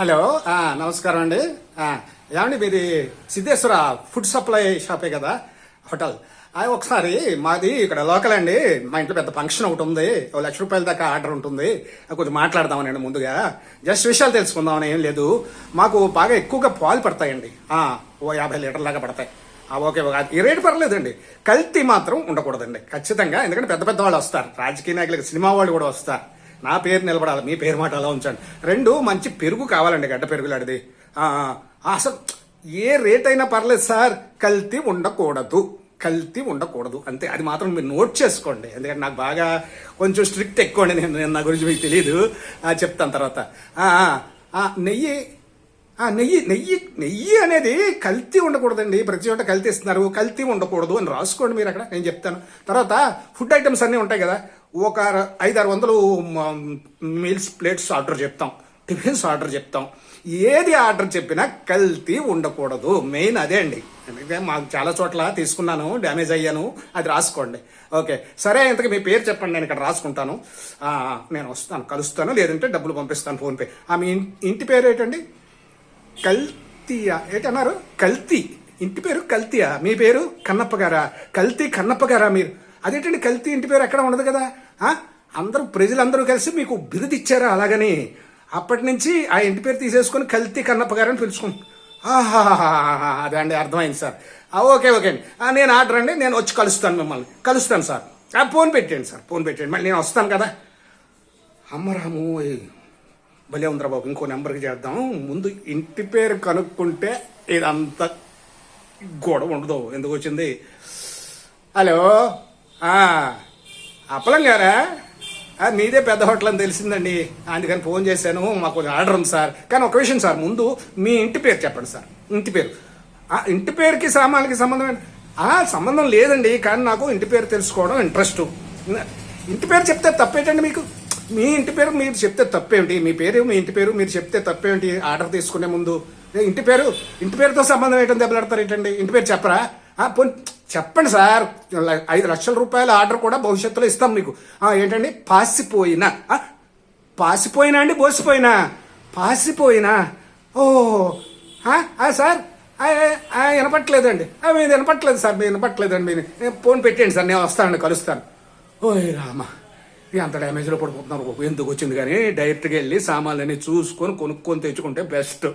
Hello నమస్కారం అండి. ఏమండి మీది సిద్ధేశ్వర ఫుడ్ సప్లై షాపే కదా హోటల్. ఒకసారి మాది ఇక్కడ లోకల్ అండి. మా ఇంట్లో పెద్ద ఫంక్షన్ ఒకటి ఉంది. ఓ లక్ష రూపాయల దాకా ఆర్డర్ ఉంటుంది. ఆ, కొంచెం మాట్లాడదామనండి ముందుగా. జస్ట్ విషయాలు తెలుసుకుందామని ఏం లేదు. మాకు బాగా ఎక్కువగా పాలు పడతాయండి. ఓ యాభై లీటర్ దాకా పడతాయి. ఓకే ఓకే ఈ రేటు పర్లేదండి. కల్తీ మాత్రం ఉండకూడదండి. ఖచ్చితంగా ఎందుకంటే పెద్ద పెద్ద వాళ్ళు వస్తారు. రాజకీయ నాయకులకు సినిమా వాళ్ళు కూడా వస్తారు. నా పేరు నిలబడాలి మీ పేరు మాట అలా ఉంచండి. రెండు మంచి పెరుగు కావాలండి గడ్డ పెరుగులాడిది. అసలు ఏ రేట్ అయినా పర్లేదు సార్ కల్తీ ఉండకూడదు కల్తీ ఉండకూడదు. అంతే అది మాత్రం మీరు నోట్ చేసుకోండి. ఎందుకంటే నాకు బాగా కొంచెం స్ట్రిక్ట్ ఎక్కువండి నేను నా గురించి మీకు తెలియదు చెప్తాను తర్వాత. నెయ్యి నెయ్యి నెయ్యి నెయ్యి అనేది కల్తీ ఉండకూడదండి. ప్రతి చోట కల్తీ ఇస్తున్నారు. కల్తీ ఉండకూడదు అని రాసుకోండి మీరు అక్కడ. నేను చెప్తాను. తర్వాత ఫుడ్ ఐటమ్స్ అన్నీ ఉంటాయి కదా. ఒక ఐదు ఐదారు వందలు మీల్స్ ప్లేట్స్ ఆర్డర్ చెప్తాం. టిఫిన్స్ ఆర్డర్ చెప్తాం. ఏది ఆర్డర్ చెప్పినా కల్తీ ఉండకూడదు. మెయిన్ అదే అండి. ఎందుకంటే మాకు చాలా చోట్ల తీసుకున్నాను డ్యామేజ్ అయ్యాను. అది రాసుకోండి. ఓకే. సరే ఇంతకు మీ పేరు చెప్పండి. నేను ఇక్కడ రాసుకుంటాను. నేను వస్తాను కలుస్తాను. లేదంటే డబ్బులు పంపిస్తాను ఫోన్పే. ఆ మీ ఇంటి పేరు ఏంటండి? కల్తీయా. ఏంటన్నారు? కల్తీ. ఇంటి పేరు కల్తీయా? మీ పేరు కన్నప్ప గారా? కల్తీ కన్నప్ప గారా మీరు? అదేంటండి కల్తీ ఇంటి పేరు ఎక్కడ ఉండదు కదా? అందరూ ప్రజలందరూ కలిసి మీకు బిరుదు ఇచ్చారా అలాగని? అప్పటి నుంచి ఆ ఇంటి పేరు తీసేసుకొని కల్తీ కన్నప్ప గారని అని అదే అండి అర్థమైంది సార్. ఓకే ఓకే అండి. నేను ఆర్డర్ అండి నేను వచ్చి కలుస్తాను మిమ్మల్ని. కలుస్తాను సార్. ఆ, ఫోన్ పెట్టండి సార్ ఫోన్ పెట్టండి. మళ్ళీ నేను వస్తాను కదా. అమ్మరాము భలే ఉందిరా బాబు ఇంకో నెంబర్కి చేద్దాం. ముందు ఇంటి పేరు కనుక్కుంటే ఇదంతా గొడవ ఉండదు. ఎందుకు వచ్చింది? హలో? అప్పలం గారా? మీదే పెద్ద హోటల్ అని తెలిసిందండి. అందుకని ఫోన్ చేశాను. మాకు కొంచెం ఆర్డర్ ఉంది సార్. కానీ ఒక విషయం సార్ ముందు మీ ఇంటి పేరు చెప్పండి సార్. ఇంటి పేరు. ఇంటి పేరుకి సామాన్లకి సంబంధం సంబంధం లేదండి కానీ నాకు ఇంటి పేరు తెలుసుకోవడం ఇంట్రెస్ట్. ఇంటి పేరు చెప్తే తప్పేటండి మీకు? మీ ఇంటి పేరు మీరు చెప్తే తప్పేంటి మీ పేరు మీ ఇంటి పేరు మీరు చెప్తే తప్పేంటి ఆర్డర్ తీసుకునే ముందు. ఇంటి పేరు? ఇంటి పేరుతో సంబంధం ఏంటని దెబ్బలాడతారు ఏంటండి? ఇంటి పేరు చెప్పరా? చెప్పండి సార్. ఐదు లక్షల రూపాయల ఆర్డర్ కూడా భవిష్యత్తులో ఇస్తాం మీకు. ఏంటండి? పాసిపోయినా. పాసిపోయినా అండి? బోసిపోయినా? పాసిపోయినా? ఓ సార్. ఆ, వినపట్లేదండి. ఆ, మీరు వినపట్లేదు సార్. మీరు వినపట్లేదండి. మీరు నేను ఫోన్ పెట్టండి సార్. నేను వస్తానండి కలుస్తాను. ఓయ్ రామా. అంత డ్యామేజ్లో పడిపోతున్నారు బాబు. ఎందుకు వచ్చింది కానీ డైరెక్ట్గా వెళ్ళి సామాన్లన్నీ చూసుకొని కొనుక్కొని తెచ్చుకుంటే బెస్ట్